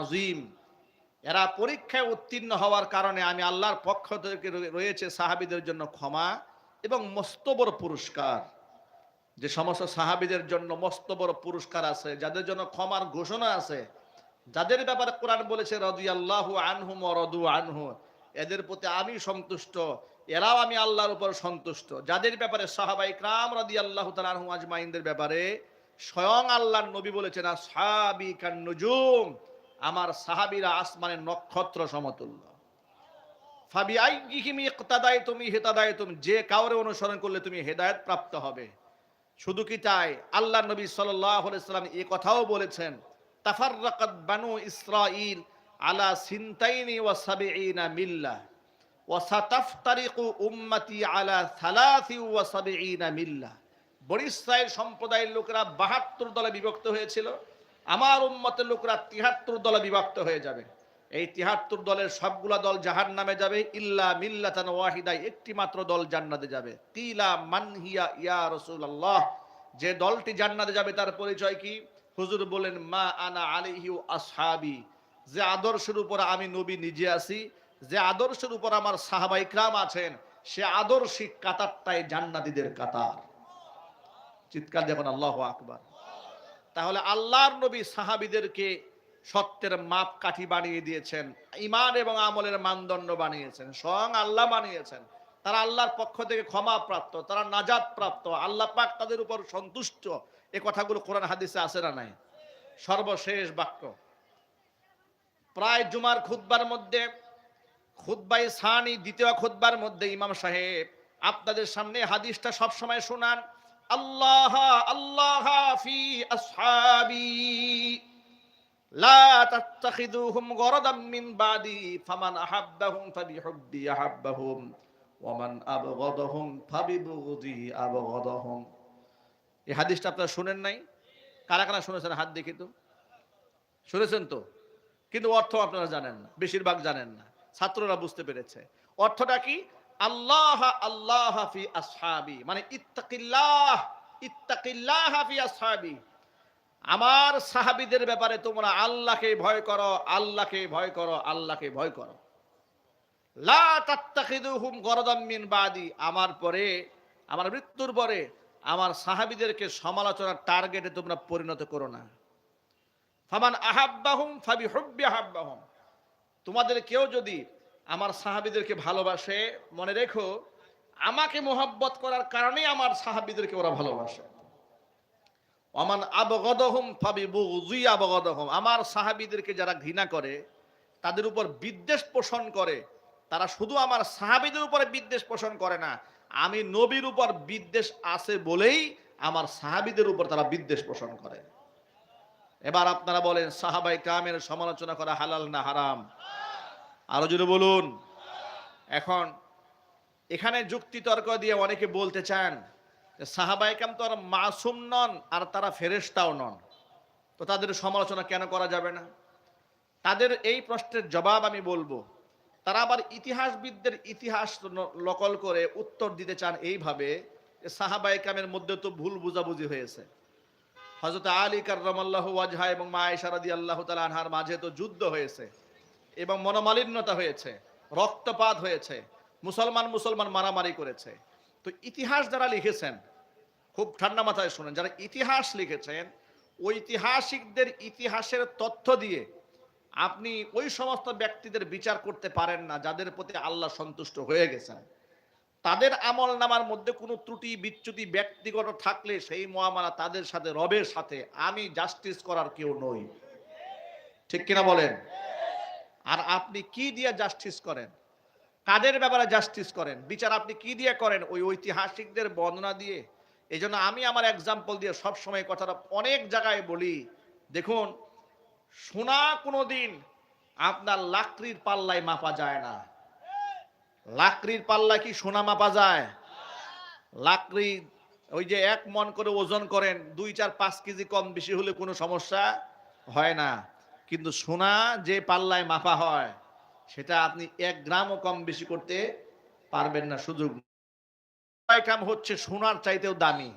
আজিম এরা পরীক্ষায় উত্তীর্ণ হওয়ার কারণে আমি আল্লাহর পক্ষ থেকে রয়েছে সাহাবিদের জন্য ক্ষমা এবং মস্ত বড় পুরস্কার। যে সমস্ত সাহাবিদের জন্য মস্ত বড় পুরস্কার আছে, যাদের জন্য ক্ষমার ঘোষণা আছে, যাদের ব্যাপারে কোরআন বলেছে রদি আল্লাহ আনহু রদু আনহু, এদের প্রতি আমি সন্তুষ্ট, এরাও আমি আল্লাহর উপর সন্তুষ্ট। যাদের ব্যাপারে সাহাবাই ক্রাম রদি আল্লাহ আনহু আজমাইনদের ব্যাপারে স্বয়ং আল্লাহর নবী বলেছেন সাহাবি কান্নুজুম আমার সাহাবিরা আসমানের নক্ষত্র সমতুল্য। ফাবি আইহিম ইকতাদায় তুমি হেতাদায় তুমি যে কাউরে অনুসরণ করলে তুমি হেদায়েত প্রাপ্ত হবে। শুধু কি তাই? আল্লাহ নবী সাল্লাম এই কথাও বলেছেন, তাফাররাকাত বানু ইসরাঈল আলা সিনতাইনি ওয়া সাবঈনা মিল্লাহ ওয়া সাতাফতারিকু উম্মতি আলা সালাসি ওয়া সাবঈনা মিল্লাহ বনি ইসরাইল সম্প্রদায়ের লোকেরা 72 দলে বিভক্ত হয়েছিল। আমার উম্মতের লোকরা 73 দলে বিভক্ত হয়ে যাবে। এই তিহাত্তর দলের সবগুলা দল জাহান নামে যাবে, ইল্লা মিল্লাতান ওয়াহিদাই একটি মাত্র দল জান্নাতে যাবে। কিলা মানহিয়া ইয়া রাসূলুল্লাহ। যে দলটি জান্নাতে যাবে তার পরিচয় কি? হুজুর বলেন, মা আনা আলাইহি ওয়া আসহাবি। যে আদর্শের উপর আমি নবী নিজে আছি, যে আদর্শের উপর আমার সাহাবাই ক্রাম আছেন, সে আদর্শিক কাতারটাই জান্নাতীদের কাতার। চিৎকার দেখুন আল্লাহ আকবার। তাহলে আল্লাহর নবী সাহাবিদেরকে সত্যের মাপ কাঠি বানিয়ে দিয়েছেন ইমান এবং আমলের মানদণ্ড বানিয়েছেন, স্বয়ং আল্লাহ বানিয়েছেন। তারা আল্লাহর পক্ষ থেকে ক্ষমা প্রাপ্ত, তারা নাজাদ প্রাপ্ত, আল্লাহ পাক তাদের উপর সন্তুষ্ট। এ কথাগুলো কোরআন হাদিসে আসে না নাই? সর্বশেষ বাক্য। প্রায় জুমার খুতবার মধ্যে, খুতবাই সানি দ্বিতীয় খুতবার মধ্যে ইমাম সাহেব আপনাদের সামনে হাদিসটা সবসময় শোনান। আল্লাহ আল্লাহ ফি আসহাবি। লা তাত্তাখিদুহুম গরাদাম মিন বাদি, ফামান আহাব্বাহুম ফাবিহুব্বি আহাব্বাহুম ওয়ামান আবগাদাহুম ফাবিবুগদি আবগাদাহুম। এই হাদিসটা আপনারা শুনেন নাই? কারা কারা শুনেছেন? হাত দেখি তো। শুনেছেন তো? কিন্তু অর্থ আপনারা জানেন না, বেশিরভাগ জানেন না। ছাত্ররা বুঝতে পেরেছে। অর্থটা কি? আল্লাহ আল্লাহ ফি আসহাবি। মানে ইত্তাকিল্লাহ ইত্তাকিল্লাহ ফি আসহাবি। আমার সাহাবিদের ব্যাপারে তোমরা আল্লাহকে ভয় করো, আল্লাহকে ভয় করো, আল্লাহকে ভয় করো। লা তাত্তাখিদুহুম গরদাম মিন বাদি। আমার পরে, আমার মৃত্যুর পরে আমার সাহাবিদেরকে সমালোচনার টার্গেটে তোমরা পরিণত করো না। ফামান আহাব্বাহুম ফাবি হুব্বি আহাব্বাহুম। তোমাদের কেউ যদি আমার সাহাবিদেরকে ভালোবাসে। মনে রেখো, আমাকে মোহাব্বত করার কারণেই আমার সাহাবিদেরকে ওরা ভালোবাসে। অমান আবগদহম ফাবি বুজি আবগদহম। আমার সাহাবিদেরকে যারা ঘৃণা করে, তাদের উপর বিদ্বেষ পোষণ করে, তারা শুধু আমার সাহাবিদের উপরে বিদ্বেষ পোষণ করে না, আমি নবীর উপর বিদ্বেষ আছে বলেই আমার সাহাবিদের উপর তারা বিদ্বেষ পোষণ করে। এবার আপনারা বলেন, সাহাবাই কামের সমালোচনা করা হালাল না হারাম? আরও যদি বলুন। এখন, এখানে যুক্তি তর্ক দিয়ে অনেকে বলতে চান সাহাবাইকাম তো আর মাসুম নন, আর তারা ফেরেশতাও নন। তো তাদের সমালোচনা কেন করা যাবে না? তাদের এই প্রশ্নের জবাব আমি বলব, তারা আবার ইতিহাসবিদদের ইতিহাস নকল করে উত্তর দিতে চান এইভাবে সাহাবাইকামের মধ্যে তো ভুল বুঝাবুঝি হয়েছে। হজরত আলী কার্লাহ ওয়াজহা এবং মা ইশারাদি আল্লাহ তালা আনহার মাঝে তো যুদ্ধ হয়েছে। এবং মনোমালিন্যতা হয়েছে, রক্তপাত হয়েছে, মুসলমান মুসলমান মারামারি করেছে। তো ইতিহাস যারা লিখেছেন, খুব ঠান্ডা মাথায় শুনেন, যারা ইতিহাস লিখেছেন, ঐতিহাসিকদের ইতিহাসের তথ্য দিয়ে আপনি ওই সমস্ত ব্যক্তিদের বিচার করতে পারেন না যাদের প্রতি আল্লাহ সন্তুষ্ট হয়ে গেছেন। তাদের আমল নামার মধ্যে কোনো ত্রুটি বিচ্যুতি ব্যক্তিগত থাকলে সেই মহামারা তাদের সাথে, রবের সাথে। আমি জাস্টিস করার কেউ নই। ঠিক কিনা বলেন? আর আপনি কি দিয়ে জাস্টিস করেন? কাদের ব্যাপারে জাস্টিস করেন? বিচার আপনি কি দিয়ে করেন ওই ঐতিহাসিকদের বর্ণনা দিয়ে? এই আমি আমার এক্সাম্পল দিয়ে সব সময় কথাটা অনেক জায়গায় বলি। দেখুন, সোনা কোনোদিন আপনার লাকড়ির পাল্লায় মাপা যায় না। লাকড়ির পাল্লা কি সোনা মাপা যায়? লাকড়ি, ওই যে এক মন করে ওজন করেন, দুই চার পাঁচ কেজি কম বেশি হলে কোনো সমস্যা হয় না। কিন্তু সোনা যে পাল্লায় মাপা হয়, সেটা আপনি এক গ্রামও কম বেশি করতে পারবেন না, সুযোগ কাম হচ্ছে সোনার চাইতেও দামি।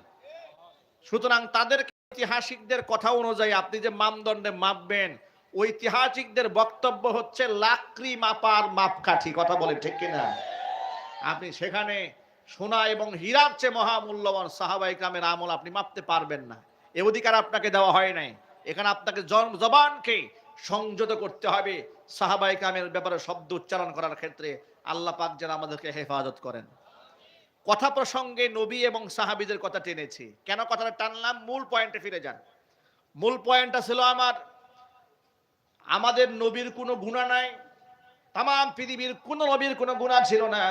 সুতরাং তাদের ঐতিহাসিকদের কথা অনুযায়ী আপনি যে মানদণ্ডে মাপবেন, ঐতিহাসিকদের বক্তব্য হচ্ছে লাকড়ি মাপার মাপকাঠি, কথা বলে ঠিক কিনা? আপনি সেখানে সোনা এবং হীরার চেয়ে মহামূল্যবান সাহাবাই কামের আমল আপনি মাপতে পারবেন না। এ অধিকার আপনাকে দেওয়া হয় নাই। এখানে আপনাকে জবানকে সংযত করতে হবে। সাহাবাই কামের ব্যাপারে শব্দ উচ্চারণ করার ক্ষেত্রে আল্লাহ পাক যেন আমাদেরকে হেফাজত করেন। কথা প্রসঙ্গে নবী এবং সাহাবিদের কথা টেনেছি। কেন কথাটা টানলাম? মূল পয়েন্টে ফিরে যান। মূল পয়েন্টটা ছিল আমার, আমাদের নবীর কোনো গুণা নাই তাম পৃথিবীর কোন নবীর কোনো গুণা ছিল না,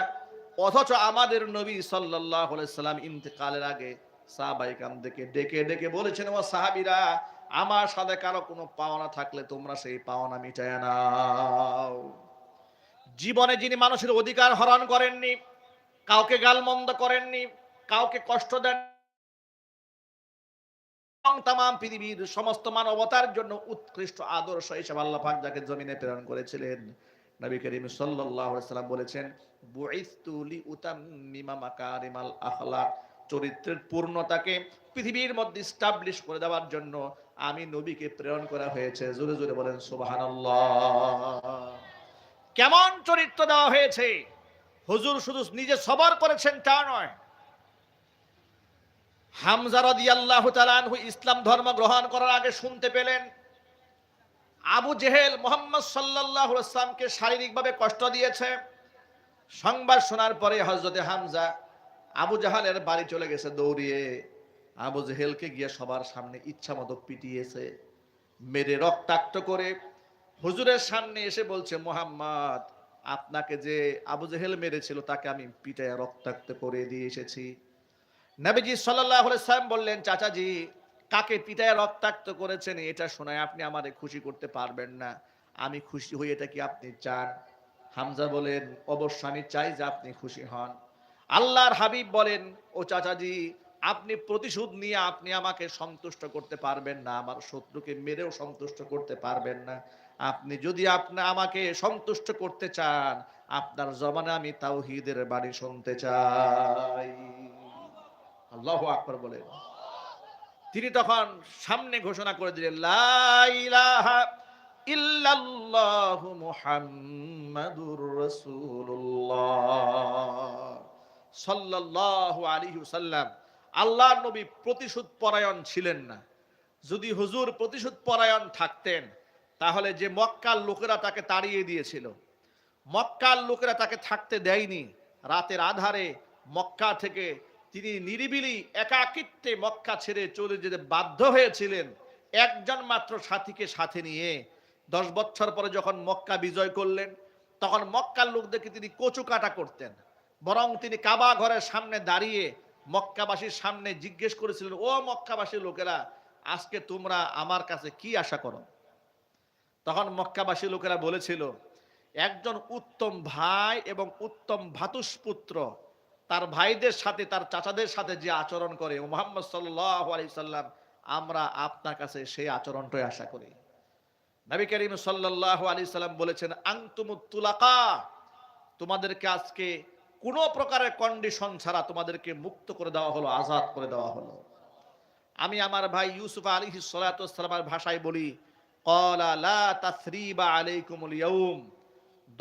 অথচ আমাদের নবী সাল্লাহ সাল্লাম ইন্তেকালের আগে সাহাবাইকামদেরকে ডেকে ডেকে বলেছেন, ও সাহাবিরা আমার সাথে কারও কোনো পাওনা থাকলে তোমরা সেই পাওনা মিটায় নাও। জীবনে যিনি মানুষের অধিকার হরণ করেননি, কাউকে গালমন্দ করেননি, কাউকে কষ্ট দেন তাম পৃথিবীর সমস্ত মানবতার জন্য উৎকৃষ্ট আদর্শ হিসেবে আল্লাহ পাক যাকে জমিনে প্রেরণ করেছিলেন, নবী করিম সাল্লাম বলেছেন, বুইসতু লিউতাম্মিমা মাকারিমাল আখলাক। চরিত্রের পূর্ণতাকে পৃথিবীর মধ্যে স্টাবলিশ করে দেওয়ার জন্য আমি নবীকে প্রেরণ করা হয়েছে। জোরে জোরে বলেন, সুবহানাল্লাহ। কেমন চরিত্র দেওয়া হয়েছে? হুজুর শুধু নিজে সবার করেছেন তা নয়। ইসলাম ধর্ম গ্রহণ করার আগে শুনতে পেলেন, আবু জেহেল মোহাম্মদ সাল্লাল্লাহু আলাইহি সাল্লামকে শারীরিকভাবে কষ্ট দিয়েছে। সংবাদ শোনার পরে হযরতে হামজা আবু জাহালের বাড়ি চলে গেছে দৌড়িয়ে। আবু জেহেলকে গিয়ে সবার সামনে ইচ্ছা মতো পিটিয়েছে, মেরে রক্তাক্ত করে হুজুরের সামনে এসে বলছে, মোহাম্মদ, আপনাকে যে আবু জেহেল মেরেছিল, তাকে আমি পিটায় রক্তাক্ত করে দিয়ে এসেছি। নবীজি সাল্লাম বললেন, চাচাজি, কাকে পিটায় রক্তাক্ত করেছেন এটা শোনায় আপনি আমারে খুশি করতে পারবেন না। আমি খুশি হই, এটা কি আপনি চান? হামজা বলেন, অবশ্য আমি চাই যে আপনি খুশি হন। আল্লাহর হাবিব বলেন, ও চাচাজি আপনি প্রতিশোধ নিয়ে আপনি আমাকে সন্তুষ্ট করতে পারবেন না, আমার শত্রুকে মেরেও সন্তুষ্ট করতে পারবেন না। আপনি যদি আপনি, আমাকে সন্তুষ্ট করতে চান, আপনার জমানে আমি তাওহীদের বাড়ি শুনতে চাই। আল্লাহ আকবর বলেন। তিনি তখন সামনে ঘোষণা করে দিলেন, লা ইলাহা ইল্লাল্লাহু মুহাম্মাদুর আল্লাহর নবী প্রতিশোধ পরায়ণ ছিলেন না। যদি হুজুর প্রতিশোধ পরায়ণ থাকতেন, তাহলে যে মক্কার লোকেরা তাকে তাড়িয়ে দিয়েছিল, মক্কার লোকেরা তাকে থাকতে দেয়নি। রাতের আধারে মক্কা থেকে তিনি নিরিবিলি একাকিত্বে মক্কা ছেড়ে চলে যেতে বাধ্য হয়েছিলেন একজন মাত্র সাথীকে সাথে নিয়ে। দশ বছর পরে যখন মক্কা বিজয় করলেন, তখন মক্কার লোকদেরকে তিনি কচু কাটা করতেন, বরং তিনি কাবা ঘরের সামনে দাঁড়িয়ে মক্কাবাসীর সামনে জিজ্ঞেস করেছিলেন, ও মক্কাবাসীর লোকেরা, আজকে তোমরা আমার কাছে কি আশা করো? তখন মক্কাবাসী লোকেরা বলেছিল, একজন উত্তম ভাই এবং উত্তম ভাতুষপুত্র তার ভাইদের সাথে, তার চাচাদের সাথে যে আচরণ করে মোহাম্মদ সাল্লাম, আমরা আপনার কাছে সেই আচরণটাই আশা করি। নবী করিম সাল্লাহ আলি সাল্লাম বলেছেন আংতুমুত্তুলাকা তোমাদেরকে আজকে কোনো প্রকারের কন্ডিশন ছাড়া তোমাদেরকে মুক্ত করে দেওয়া হলো, আজাদ করে দেওয়া হলো। আমি আমার ভাই ইউসুফ আলী সালাতামের ভাষায় বলি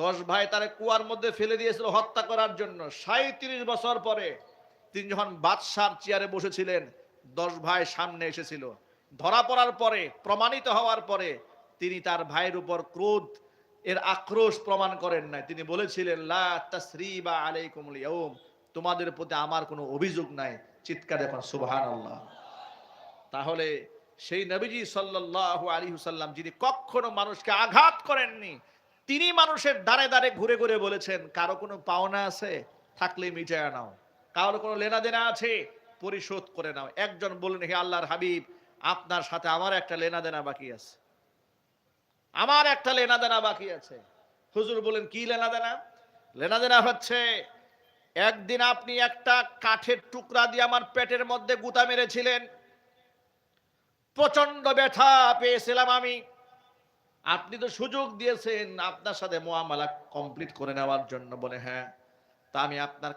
দশ ভাই তারে কুয়ার মধ্যে ফেলে দিয়েছিল হত্যা করার জন্য। সাঁত্রিশ বছর পরে তিনি যখন বাদশার চেয়ারে বসেছিলেন, দশ ভাই সামনে এসেছিল। ধরা পড়ার পরে, প্রমাণিত হওয়ার পরে তিনি তার ভাইয়ের উপর ক্রোধ এর আক্রোশ প্রমাণ করেন নাই। তিনি বলেছিলেন তোমাদের প্রতি আমার কোনো অভিযোগ নাই। চিৎকার এখন, সুবহানাল্লাহ। তাহলে সেই নবীজি সাল্লাল্লাহু আলী হুসাল্লাম যিনি কখনো মানুষকে আঘাত করেননি, তিনি মানুষের দ্বারে দ্বারে ঘুরে ঘুরে বলেছেন, কারও কোনো পাওনা আছে? থাকলে মিটায় নাও। কারও কোনো লেনা দেনা আছে? পরিশোধ করে নাও। একজন বললেন, হে আল্লাহর হাবিব, আপনার সাথে আমার একটা লেনা দেনা বাকি আছে। আমার একটা লেনা দেনা বাকি আছে। হুজুর বলেন, কি লেনা দেনা লেনা দেনা হচ্ছে, একদিন আপনি একটা কাঠের টুকরা দিয়ে আমার পেটের মধ্যে গুতা মেরেছিলেন। প্রচণ্ড ব্যথা পেয়েছিলাম আমি। আপনি তো সুযোগ দিয়েছেন আপনার সাথে মোয়ামালা কমপ্লিট করে নেওয়ার জন্য বলে হ্যাঁ তা আমি আপনার